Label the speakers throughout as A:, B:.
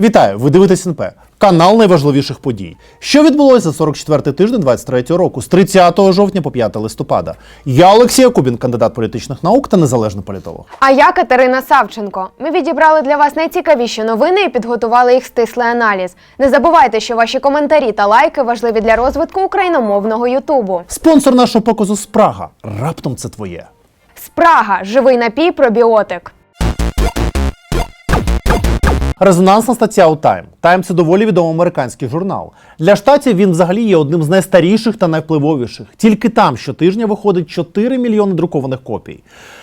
A: Вітаю! Ви дивитесь НП, канал найважливіших подій. Що відбулося за 44-й тиждень 23-го року з 30 жовтня по 5 листопада. Я Олексій Якубін, кандидат політичних наук та незалежний політолог.
B: А я Катерина Савченко. Ми відібрали для вас найцікавіші новини і підготували їх стислий аналіз. Не забувайте, що ваші коментарі та лайки важливі для розвитку україномовного Ютубу.
A: Спонсор нашого показу Спрага. Раптом це твоє.
B: Спрага живий напій пробіотик.
A: Резонансна стаття у Time. Time – це доволі відомий американський журнал. Для штатів він взагалі є одним з найстаріших та найвпливовіших. Тільки там щотижня виходить 4 мільйони друкованих копій.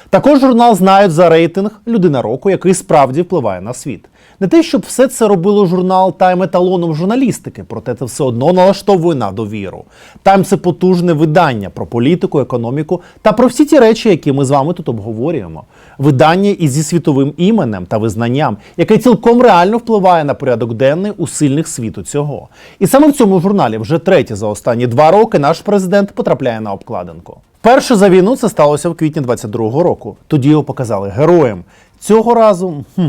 A: Також журнал знають за рейтинг Людина року, який справді впливає на світ. Не те, щоб все це робило журнал Time еталоном журналістики, проте це все одно налаштовує на довіру. Time – це потужне видання про політику, економіку та про всі ті речі, які ми з вами тут обговорюємо. Видання і зі світовим іменем та визнанням, яке цілком реально впливає на порядок денний у сильних світу цього. І саме в цьому журналі вже третє за останні два роки наш президент потрапляє на обкладинку. Перше за війну це сталося в квітні 22-го року. Тоді його показали героєм. Цього разу хм,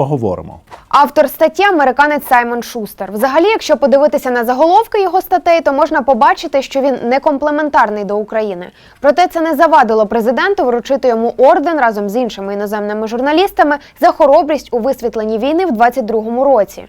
A: поговоримо.
B: Автор статті американець Саймон Шустер. Взагалі, якщо подивитися на заголовки його статей, то можна побачити, що він не комплементарний до України. Проте це не завадило президенту вручити йому орден разом з іншими іноземними журналістами за хоробрість у висвітленні війни в 22-му році.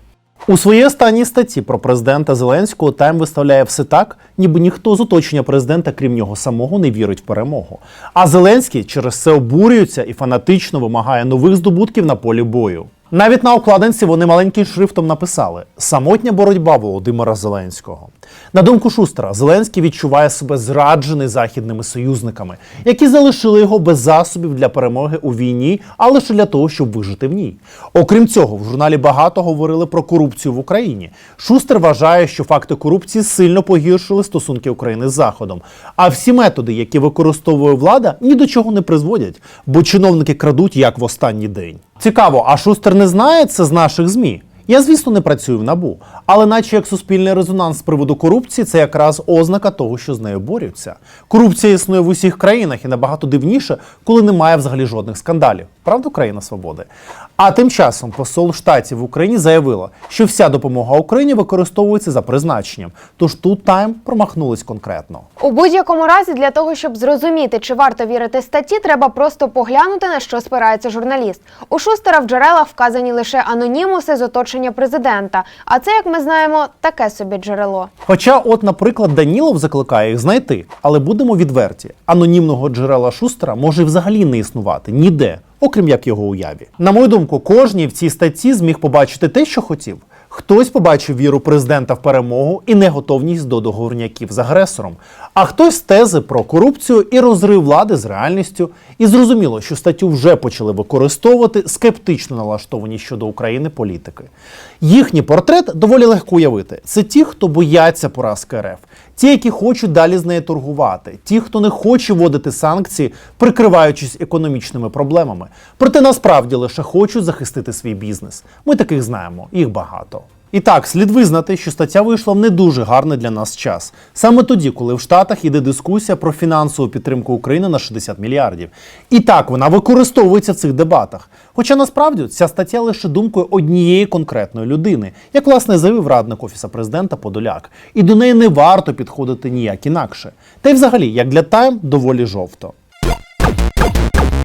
A: У своїй останній статті про президента Зеленського Тайм виставляє все так, ніби ніхто з оточення президента, крім нього самого, не вірить в перемогу. А Зеленський через це обурюється і фанатично вимагає нових здобутків на полі бою. Навіть на окладинці вони маленьким шрифтом написали Самотня боротьба Володимира Зеленського. На думку Шустера, Зеленський відчуває себе зраджений західними союзниками, які залишили його без засобів для перемоги у війні, а лише для того, щоб вижити в ній. Окрім цього, в журналі багато говорили про корупцію в Україні. Шустер вважає, що факти корупції сильно погіршили стосунки України з Заходом. А всі методи, які використовує влада, ні до чого не призводять, бо чиновники крадуть як в останній день. Цікаво, а Шустер не знає це з наших ЗМІ? Я, звісно, не працюю в набу, але наче як суспільний резонанс з приводу корупції, це якраз ознака того, що з нею борються. Корупція існує в усіх країнах і набагато дивніше, коли немає взагалі жодних скандалів. Правда, країна свободи. А тим часом посол штатів в Україні заявила, що вся допомога Україні використовується за призначенням. Тож тут Тайм промахнулись конкретно.
B: У будь-якому разі, для того, щоб зрозуміти, чи варто вірити статті, треба просто поглянути, на що спирається журналіст. У Шустера в джерелах вказані лише анонімуси з оточення президента. А це, як ми знаємо, таке собі джерело.
A: Хоча, от, наприклад, Данілов закликає їх знайти, але будемо відверті: анонімного джерела Шустера може взагалі не існувати ніде, окрім як його уяві. На мою думку, кожній в цій статті зміг побачити те, що хотів. Хтось побачив віру президента в перемогу і неготовність до договорняків з агресором, а хтось тези про корупцію і розрив влади з реальністю. І зрозуміло, що статтю вже почали використовувати скептично налаштовані щодо України політики. Їхній портрет доволі легко уявити. Це ті, хто бояться поразки РФ, ті, які хочуть далі з нею торгувати, ті, хто не хоче вводити санкції, прикриваючись економічними проблемами. Проте насправді лише хочуть захистити свій бізнес. Ми таких знаємо, їх багато. І так, слід визнати, що стаття вийшла в не дуже гарний для нас час. Саме тоді, коли в Штатах йде дискусія про фінансову підтримку України на 60 мільярдів. І так, вона використовується в цих дебатах. Хоча насправді ця стаття лише думкою однієї конкретної людини, як власне заявив радник офіса президента Подоляк. І до неї не варто підходити ніяк інакше. Та й взагалі, як для Тайм, доволі жовто.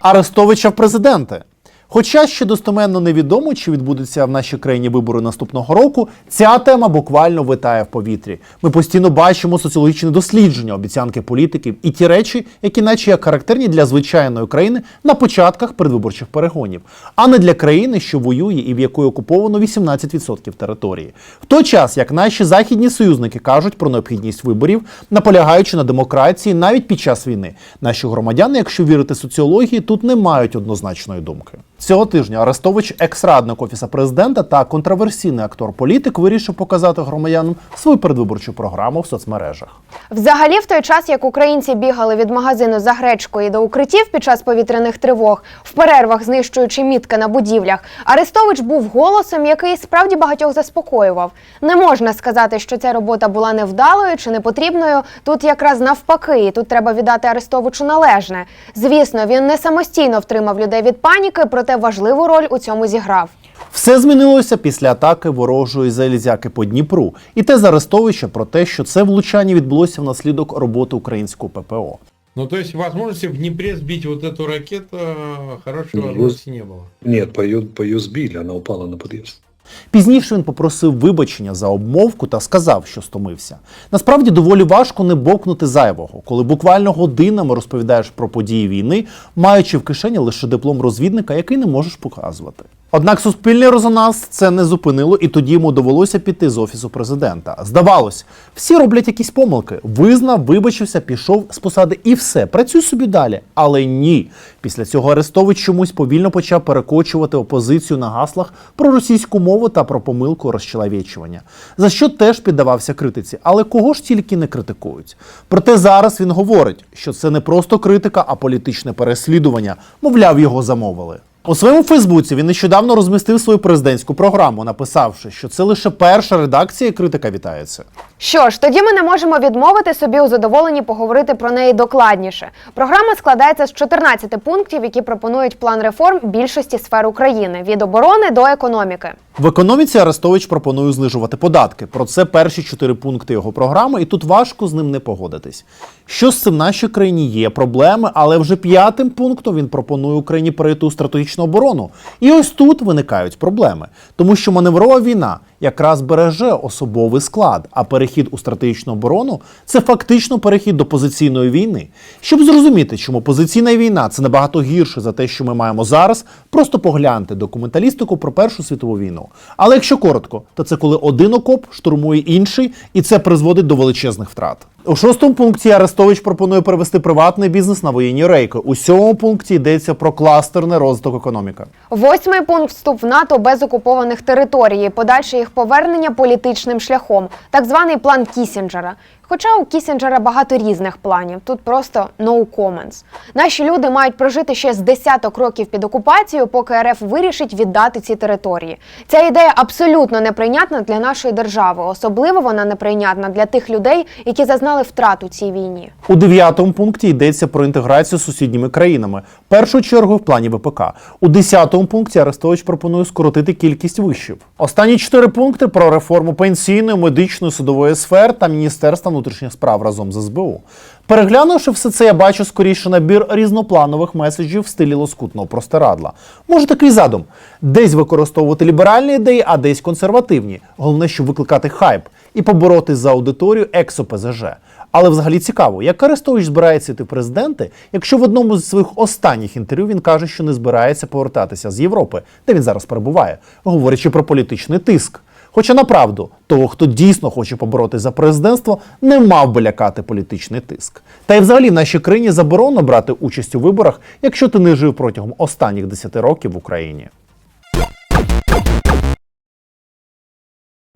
A: Арестовича в президенти. Хоча ще достоменно невідомо, чи відбудуться в нашій країні вибори наступного року, ця тема буквально витає в повітрі. Ми постійно бачимо соціологічні дослідження, обіцянки політиків і ті речі, які наче як характерні для звичайної країни на початках предвиборчих перегонів, а не для країни, що воює і в якої окуповано 18% території. В той час, як наші західні союзники кажуть про необхідність виборів, наполягаючи на демократії навіть під час війни, наші громадяни, якщо вірити соціології, тут не мають однозначної думки. Цього тижня Арестович, екс-радник офіса президента та контроверсійний актор-політик, вирішив показати громадянам свою передвиборчу програму в соцмережах.
B: Взагалі, в той час, як українці бігали від магазину за гречкою до укриттів під час повітряних тривог, в перервах знищуючи мітки на будівлях, Арестович був голосом, який справді багатьох заспокоював. Не можна сказати, що ця робота була невдалою чи непотрібною. Тут якраз навпаки, і тут треба віддати Арестовичу належне. Звісно, він не самостійно втримав людей від паніки, проте проте важливу роль у цьому зіграв.
A: Все змінилося після атаки ворожої залізяки по Дніпру, і те з Арестовича про те, що це влучання відбулося внаслідок роботи українського ППО.
C: Ну, то есть возможности в Днепре сбить вот эту ракету э, хорошей
D: Ну,
C: возможности не было.
D: Нет, по ее, по ее сбили, она упала на подъезд.
A: Пізніше він попросив вибачення за обмовку та сказав, що стомився. Насправді доволі важко не бокнути зайвого, коли буквально годинами розповідаєш про події війни, маючи в кишені лише диплом розвідника, який не можеш показувати. Однак суспільний резонанс це не зупинило, і тоді йому довелося піти з офісу президента. Здавалось, всі роблять якісь помилки. Визнав, вибачився, пішов з посади і все. Працюй собі далі. Але ні. Після цього Арестович чомусь повільно почав перекочувати опозицію на гаслах про російську мову та про помилку розчеловічування, за що теж піддавався критиці. Але кого ж тільки не критикують. Проте зараз він говорить, що це не просто критика, а політичне переслідування. Мовляв, його замовили. У своєму Фейсбуці він нещодавно розмістив свою президентську програму, написавши, що це лише перша редакція, і критика вітається.
B: Що ж, тоді ми не можемо відмовити собі у задоволенні поговорити про неї докладніше. Програма складається з 14 пунктів, які пропонують план реформ більшості сфер України від оборони до економіки.
A: В економіці Арестович пропонує знижувати податки. Про це перші чотири пункти його програми, і тут важко з ним не погодитись. Що з цим в нашій країні є проблеми, але вже п'ятим пунктом він пропонує Україні перейти у стратегічну оборону. І ось тут виникають проблеми, тому що маневрова війна якраз береже особовий склад, а перехід у стратегічну оборону це фактично перехід до позиційної війни. Щоб зрозуміти, чому позиційна війна це набагато гірше за те, що ми маємо зараз, просто погляньте документалістику про Першу світову війну. Але якщо коротко, то це коли один окоп штурмує інший, і це призводить до величезних втрат. У шостому пункті Арестович пропонує перевести приватний бізнес на воєнні рейки. У сьомому пункті йдеться про кластерний розвиток економіки.
B: Восьмий пункт вступ в НАТО без окупованих територій, і подальше їх повернення політичним шляхом, так званий план Кісінджера. Хоча у Кісінджера багато різних планів, тут просто no comments. Наші люди мають прожити ще з десяток років під окупацією, поки РФ вирішить віддати ці території. Ця ідея абсолютно неприйнятна для нашої держави. Особливо вона неприйнятна для тих людей, які зазнали втрат у цій війні.
A: У дев'ятому пункті йдеться про інтеграцію з сусідніми країнами. В першу чергу в плані ВПК. У десятому пункті Арестович пропонує скоротити кількість вишів. Останні чотири пункти про реформу пенсійної, медичної, судової сфер та Міністерства внутрішніх справ разом з СБУ. Переглянувши все це, я бачу скоріше набір різнопланових меседжів в стилі лоскутного простирадла. Може такий задум: десь використовувати ліберальні ідеї, а десь консервативні. Головне, щоб викликати хайп і поборотись за аудиторію екс-ОПЗЖ. Але взагалі цікаво, як Арестович збирається йти в президенти, якщо в одному з своїх останніх інтерв'ю він каже, що не збирається повертатися з Європи, де він зараз перебуває, говорячи про політичний тиск. Хоча направду того, хто дійсно хоче побороти за президентство, не мав би лякати політичний тиск. Та й взагалі в нашій країні заборонено брати участь у виборах, якщо ти не жив протягом останніх 10 років в Україні.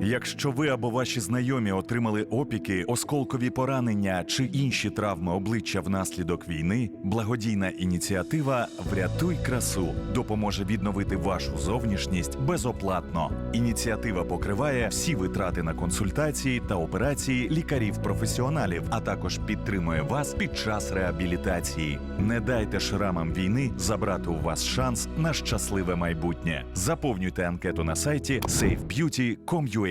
E: Якщо ви або ваші знайомі отримали опіки, осколкові поранення чи інші травми обличчя внаслідок війни, благодійна ініціатива Врятуй красу допоможе відновити вашу зовнішність безоплатно. Ініціатива покриває всі витрати на консультації та операції лікарів-професіоналів, а також підтримує вас під час реабілітації. Не дайте шрамам війни забрати у вас шанс на щасливе майбутнє. Заповнюйте анкету на сайті safebeauty.com.ua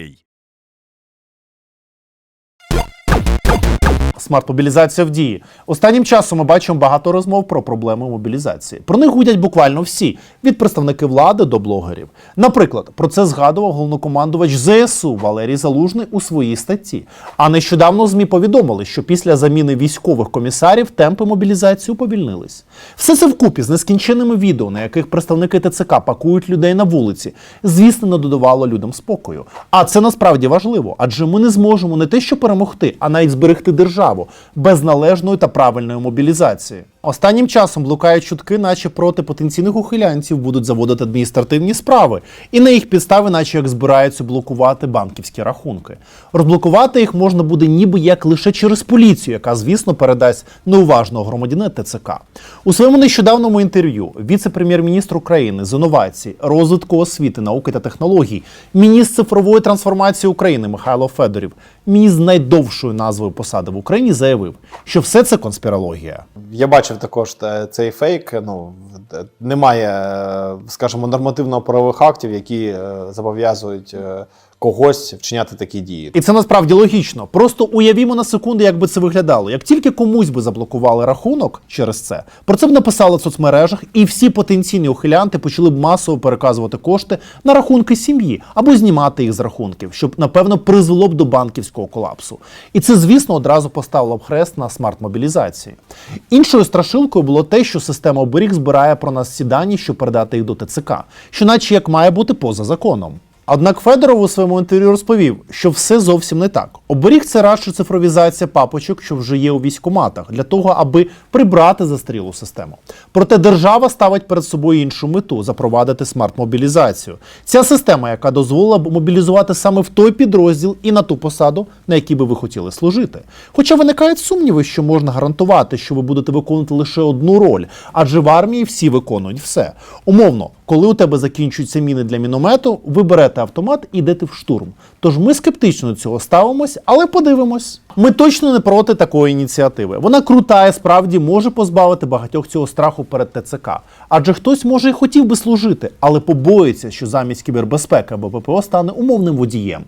A: Смарт-мобілізація в дії. Останнім часом ми бачимо багато розмов про проблеми мобілізації. Про них гудять буквально всі, від представників влади до блогерів. Наприклад, про це згадував головнокомандувач ЗСУ Валерій Залужний у своїй статті. А нещодавно ЗМІ повідомили, що після заміни військових комісарів темпи мобілізації уповільнились. Все це вкупі з нескінченними відео, на яких представники ТЦК пакують людей на вулиці, звісно, не додавало людям спокою. А це насправді важливо, адже ми не зможемо не те, що перемогти, а навіть зберегти державу без належної та правильної мобілізації. Останнім часом блукають чутки, наче проти потенційних ухилянців будуть заводити адміністративні справи, і на їх підстави, наче як збираються блокувати банківські рахунки. Розблокувати їх можна буде ніби як лише через поліцію, яка, звісно, передасть неуважного громадянина ТЦК. У своєму нещодавному інтерв'ю віце-прем'єр-міністр України з інновацій, розвитку освіти, науки та технологій, міністр цифрової трансформації України Михайло Федорів, міністр з найдовшою назвою посади в Україні, заявив, що все це конспірологія.
F: Я бачу бачив також цей фейк. Ну е, немає, е, скажімо, нормативно-правових актів, які е, зобов'язують е, когось вчиняти такі дії.
A: І це насправді логічно. Просто уявімо на секунду, як би це виглядало. Як тільки комусь би заблокували рахунок через це, про це б написали в соцмережах, і всі потенційні ухилянти почали б масово переказувати кошти на рахунки сім'ї або знімати їх з рахунків, щоб напевно призвело б до банківського колапсу. І це, звісно, одразу поставило б хрест на смарт-мобілізації. Іншою страшилкою було те, що система оберіг збирає про нас всі дані, щоб передати їх до ТЦК, що наче як має бути поза законом. Однак Федоров у своєму інтерв'ю розповів, що все зовсім не так. Оберіг це радше цифровізація папочок, що вже є у військоматах, для того, аби прибрати застрілу систему. Проте держава ставить перед собою іншу мету запровадити смарт-мобілізацію. Ця система, яка дозволила б мобілізувати саме в той підрозділ і на ту посаду, на якій би ви хотіли служити. Хоча виникають сумніви, що можна гарантувати, що ви будете виконувати лише одну роль, адже в армії всі виконують все. Умовно, коли у тебе закінчуються міни для міномету, ви берете автомат і йдете в штурм. Тож ми скептично до цього ставимось, але подивимось. Ми точно не проти такої ініціативи. Вона крута і справді може позбавити багатьох цього страху перед ТЦК. Адже хтось може і хотів би служити, але побоїться, що замість кібербезпеки або ППО стане умовним водієм.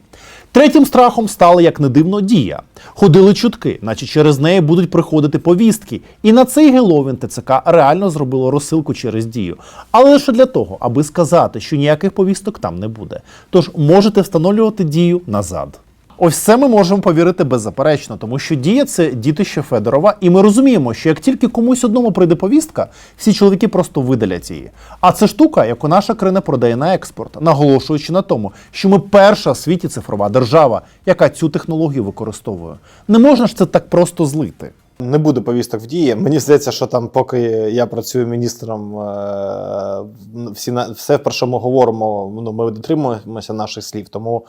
A: Третім страхом стала, як не дивно, дія. Ходили чутки, наче через неї будуть приходити повістки. І на цей Геловін ТЦК реально зробило розсилку через дію. Але лише для того, аби сказати, що ніяких повісток там не буде. Тож можете встановлювати дію назад. Ось це ми можемо повірити беззаперечно, тому що дія це дітище Федорова, і ми розуміємо, що як тільки комусь одному прийде повістка, всі чоловіки просто видалять її. А це штука, яку наша країна продає на експорт, наголошуючи на тому, що ми перша в світі цифрова держава, яка цю технологію використовує. Не можна ж це так просто злити.
F: Не буде повісток в дії. Мені здається, що там, поки я працюю міністром, е, всі все про що ми говоримо, ну ми дотримуємося наших слів. Тому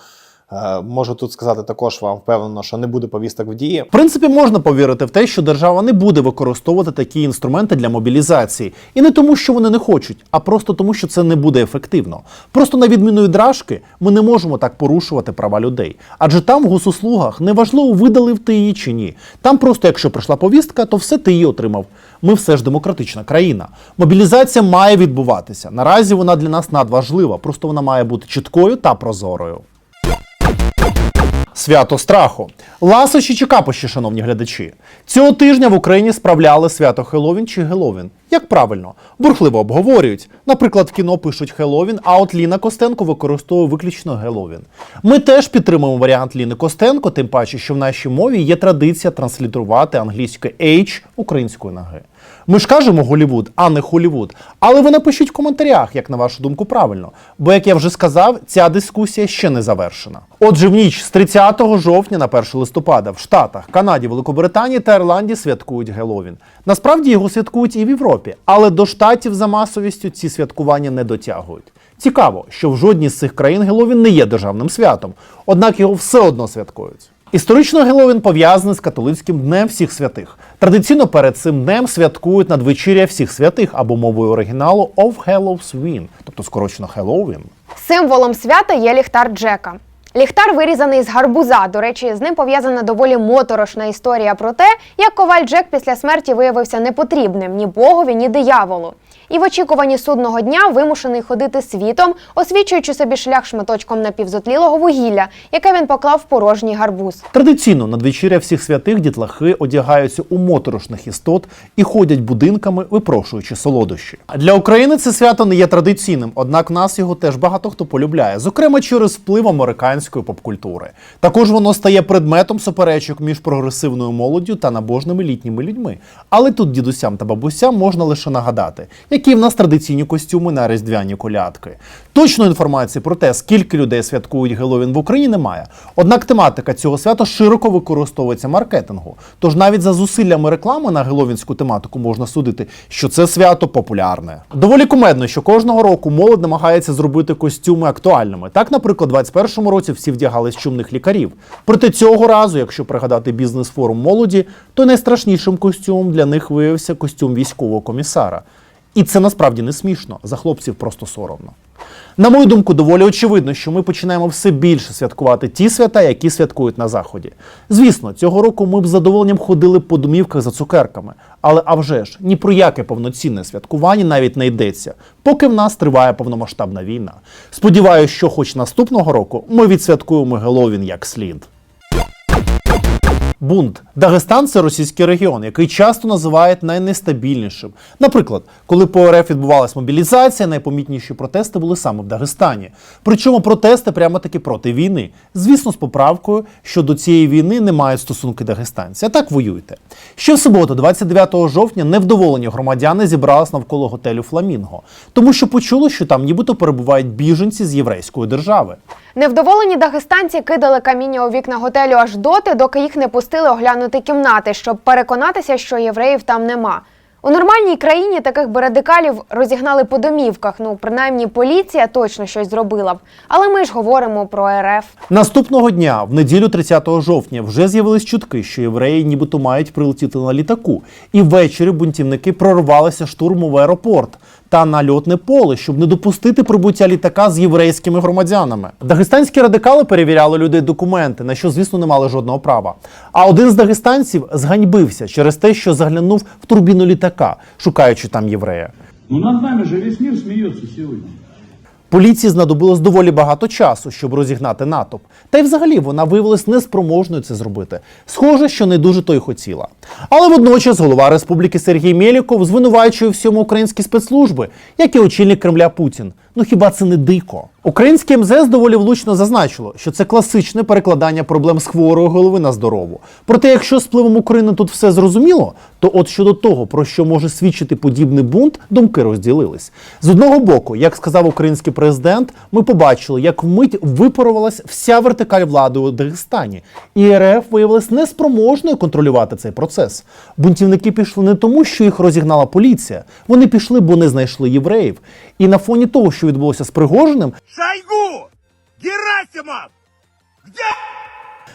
F: можу тут сказати також вам впевнено, що не буде повісток в дії.
A: В принципі, можна повірити в те, що держава не буде використовувати такі інструменти для мобілізації, і не тому, що вони не хочуть, а просто тому, що це не буде ефективно. Просто на відміну від рашки, ми не можемо так порушувати права людей. Адже там в госуслугах неважливо, видалив ти її чи ні. Там просто, якщо прийшла повістка, то все ти її отримав. Ми все ж демократична країна. Мобілізація має відбуватися. Наразі вона для нас надважлива, просто вона має бути чіткою та прозорою. Свято страху. Ласощі чи капощі, шановні глядачі. Цього тижня в Україні справляли свято Хеловін чи Геловін. Як правильно, бурхливо обговорюють. Наприклад, в кіно пишуть Хеловін, а от Ліна Костенко використовує виключно Геловін. Ми теж підтримуємо варіант Ліни Костенко, тим паче, що в нашій мові є традиція транслітерувати англійською H українською ноги. Ми ж кажемо Голівуд, а не Холівуд. Але ви напишіть в коментарях, як на вашу думку правильно. Бо, як я вже сказав, ця дискусія ще не завершена. Отже, в ніч з 30 жовтня на 1 листопада в Штатах, Канаді, Великобританії та Ірландії святкують Геловін. Насправді його святкують і в Європі, але до штатів за масовістю ці святкування не дотягують. Цікаво, що в жодній з цих країн Геловін не є державним святом, однак його все одно святкують. Історично Геловін пов'язаний з католицьким днем всіх святих. Традиційно перед цим днем святкують надвечіря всіх святих або мовою оригіналу Of Hallows Win, тобто скорочено Хеллоуін.
B: Символом свята є ліхтар Джека. Ліхтар вирізаний з гарбуза. До речі, з ним пов'язана доволі моторошна історія про те, як коваль Джек після смерті виявився непотрібним ні богові, ні дияволу. І в очікуванні судного дня вимушений ходити світом, освічуючи собі шлях шматочком напівзотлілого вугілля, яке він поклав в порожній гарбуз.
A: Традиційно надвечіря всіх святих дітлахи одягаються у моторошних істот і ходять будинками, випрошуючи солодощі. Для України це свято не є традиційним, однак нас його теж багато хто полюбляє, зокрема через вплив американської попкультури. Також воно стає предметом суперечок між прогресивною молоддю та набожними літніми людьми. Але тут дідусям та бабусям можна лише нагадати, які в нас традиційні костюми на різдвяні колядки. Точної інформації про те, скільки людей святкують Геловін в Україні, немає. Однак тематика цього свята широко використовується маркетингу. Тож навіть за зусиллями реклами на геловінську тематику можна судити, що це свято популярне. Доволі кумедно, що кожного року молодь намагається зробити костюми актуальними. Так, наприклад, у 21-му році всі вдягались чумних лікарів. Проте цього разу, якщо пригадати бізнес-форум молоді, то найстрашнішим костюмом для них виявився костюм військового комісара. І це насправді не смішно. За хлопців просто соромно. На мою думку, доволі очевидно, що ми починаємо все більше святкувати ті свята, які святкують на заході. Звісно, цього року ми б з задоволенням ходили по домівках за цукерками, але а вже ж ні про яке повноцінне святкування навіть не йдеться, поки в нас триває повномасштабна війна. Сподіваюсь, що хоч наступного року ми відсвяткуємо Геловін як слід. Бунт Дагестан це російський регіон, який часто називають найнестабільнішим. Наприклад, коли по РФ відбувалась мобілізація, найпомітніші протести були саме в Дагестані. Причому протести прямо таки проти війни. Звісно, з поправкою, що до цієї війни не мають стосунки дагестанці. А так воюйте. Ще в суботу, 29 жовтня, невдоволені громадяни зібрались навколо готелю Фламінго, тому що почули, що там нібито перебувають біженці з єврейської держави.
B: Невдоволені дагестанці кидали каміння у вікна готелю аж доти, доки їх не пустили оглянути кімнати, щоб переконатися, що євреїв там нема. У нормальній країні таких би радикалів розігнали по домівках. Ну, принаймні, поліція точно щось зробила б. Але ми ж говоримо про РФ.
A: Наступного дня, в неділю 30 жовтня, вже з'явились чутки, що євреї нібито мають прилетіти на літаку. І ввечері бунтівники прорвалися штурму в аеропорт та нальотне поле, щоб не допустити прибуття літака з єврейськими громадянами. Дагестанські радикали перевіряли людей документи, на що, звісно, не мали жодного права. А один з дагестанців зганьбився через те, що заглянув в турбіну літака, шукаючи там єврея.
G: Ну над нами же весь мир сміється сегодня.
A: Поліції знадобилось доволі багато часу, щоб розігнати натовп. Та й взагалі вона виявилась неспроможною це зробити. Схоже, що не дуже то й хотіла. Але водночас голова республіки Сергій Мєліков звинувачує всьому українські спецслужби, як і очільник Кремля Путін. Ну хіба це не дико? Українське МЗС доволі влучно зазначило, що це класичне перекладання проблем з хворої голови на здорову. Проте, якщо з пливом України тут все зрозуміло, то от щодо того, про що може свідчити подібний бунт, думки розділились. З одного боку, як сказав український президент, ми побачили, як вмить випарувалась вся вертикаль влади у Дагестані, і РФ виявилась неспроможною контролювати цей процес. Бунтівники пішли не тому, що їх розігнала поліція. Вони пішли, бо не знайшли євреїв. І на фоні того, що відбулося з Пригожиним,
H: Шойгу! Герасимов!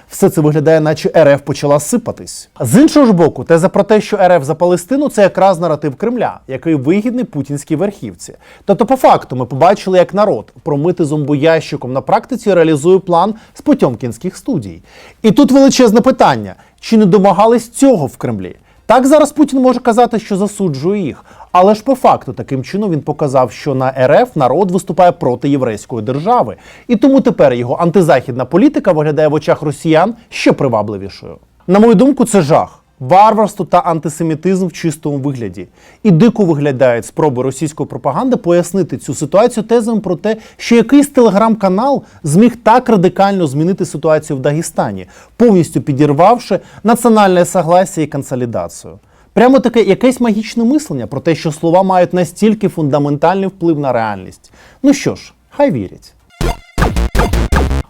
A: все це виглядає, наче РФ почала сипатись. З іншого ж боку, теза про те, що РФ за Палестину це якраз наратив Кремля, який вигідний путінській верхівці. Тобто, по факту, ми побачили, як народ промити зомбоящиком на практиці реалізує план з потьомкінських студій. І тут величезне питання: чи не домагались цього в Кремлі? Так зараз Путін може казати, що засуджує їх. Але ж по факту таким чином він показав, що на РФ народ виступає проти єврейської держави, і тому тепер його антизахідна політика виглядає в очах росіян ще привабливішою. На мою думку, це жах. Варварство та антисемітизм в чистому вигляді. І дико виглядають спроби російської пропаганди пояснити цю ситуацію тезами про те, що якийсь телеграм-канал зміг так радикально змінити ситуацію в Дагестані, повністю підірвавши національне согласие і консолідацію. Прямо таке якесь магічне мислення про те, що слова мають настільки фундаментальний вплив на реальність. Ну що ж, хай вірять.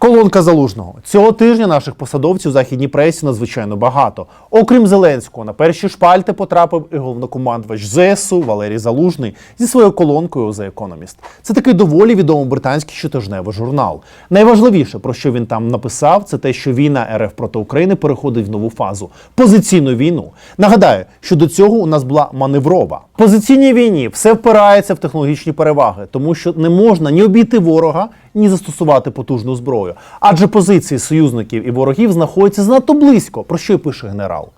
A: Колонка залужного цього тижня наших посадовців у західній пресі надзвичайно багато. Окрім Зеленського, на перші шпальти потрапив і головнокомандувач ЗСУ Валерій Залужний зі своєю колонкою The Economist. Це такий доволі відомий британський щотижневий журнал. Найважливіше, про що він там написав, це те, що війна РФ проти України переходить в нову фазу позиційну війну. Нагадаю, що до цього у нас була маневрова. Позиційній війні все впирається в технологічні переваги, тому що не можна ні обійти ворога, ні застосувати потужну зброю. Адже позиції союзників і ворогів знаходяться занадто близько, про що й пише генерал.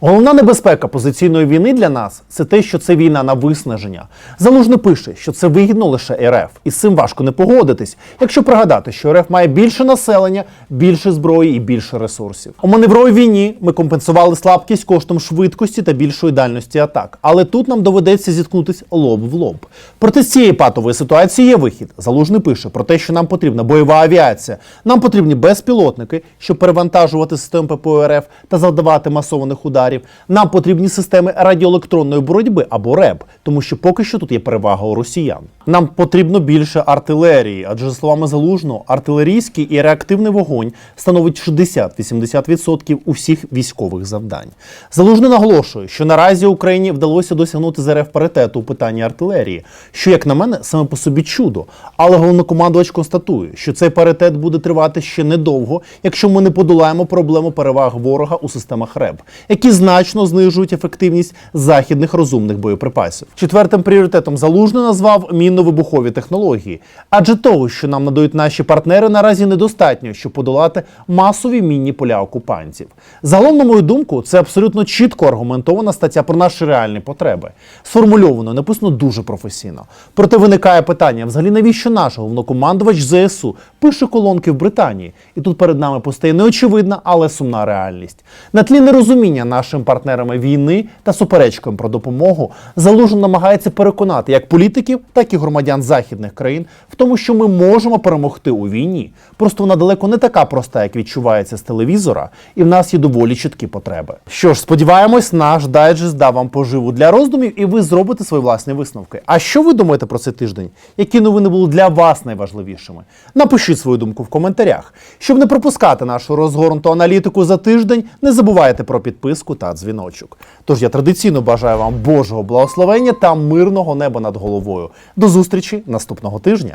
A: Головна небезпека позиційної війни для нас це те, що це війна на виснаження. Залужний пише, що це вигідно лише РФ, і з цим важко не погодитись, якщо пригадати, що РФ має більше населення, більше зброї і більше ресурсів. У маневровій війні ми компенсували слабкість коштом швидкості та більшої дальності атак. Але тут нам доведеться зіткнутись лоб в лоб. Проте з цієї патової ситуації є вихід. Залужний пише про те, що нам потрібна бойова авіація, нам потрібні безпілотники, щоб перевантажувати систему ППО РФ та завдавати масованих ударів. Нам потрібні системи радіоелектронної боротьби або РЕБ, тому що поки що тут є перевага у росіян. Нам потрібно більше артилерії, адже за словами залужного, артилерійський і реактивний вогонь становить 60-80% усіх військових завдань. Залужний наголошує, що наразі Україні вдалося досягнути з РФ паритету у питанні артилерії, що, як на мене, саме по собі чудо. Але головнокомандувач констатує, що цей паритет буде тривати ще недовго, якщо ми не подолаємо проблему переваг ворога у системах РЕБ, які значно знижують ефективність західних розумних боєприпасів. Четвертим пріоритетом залужний назвав мінно-вибухові технології, адже того, що нам надають наші партнери, наразі недостатньо, щоб подолати масові мінні поля окупантів. Загалом, на мою думку, це абсолютно чітко аргументована стаття про наші реальні потреби. Сформульовано, написано дуже професійно. Проте виникає питання: взагалі навіщо наш головнокомандувач ЗСУ пише колонки в Британії? І тут перед нами постає неочевидна, але сумна реальність. На тлі нерозуміння нашим партнерами війни та суперечками про допомогу залужно намагається переконати як політиків, так і громадян західних країн в тому, що ми можемо перемогти у війні. Просто вона далеко не така проста, як відчувається з телевізора, і в нас є доволі чіткі потреби. Що ж, сподіваємось, наш дайджест дав вам поживу для роздумів, і ви зробите свої власні висновки. А що ви думаєте про цей тиждень? Які новини були для вас найважливішими? Напишіть свою думку в коментарях. Щоб не пропускати нашу розгорнуту аналітику за тиждень, не забувайте про підписку та дзвіночок. Тож я традиційно бажаю вам Божого благословення та мирного неба над головою. До зустрічі наступного тижня.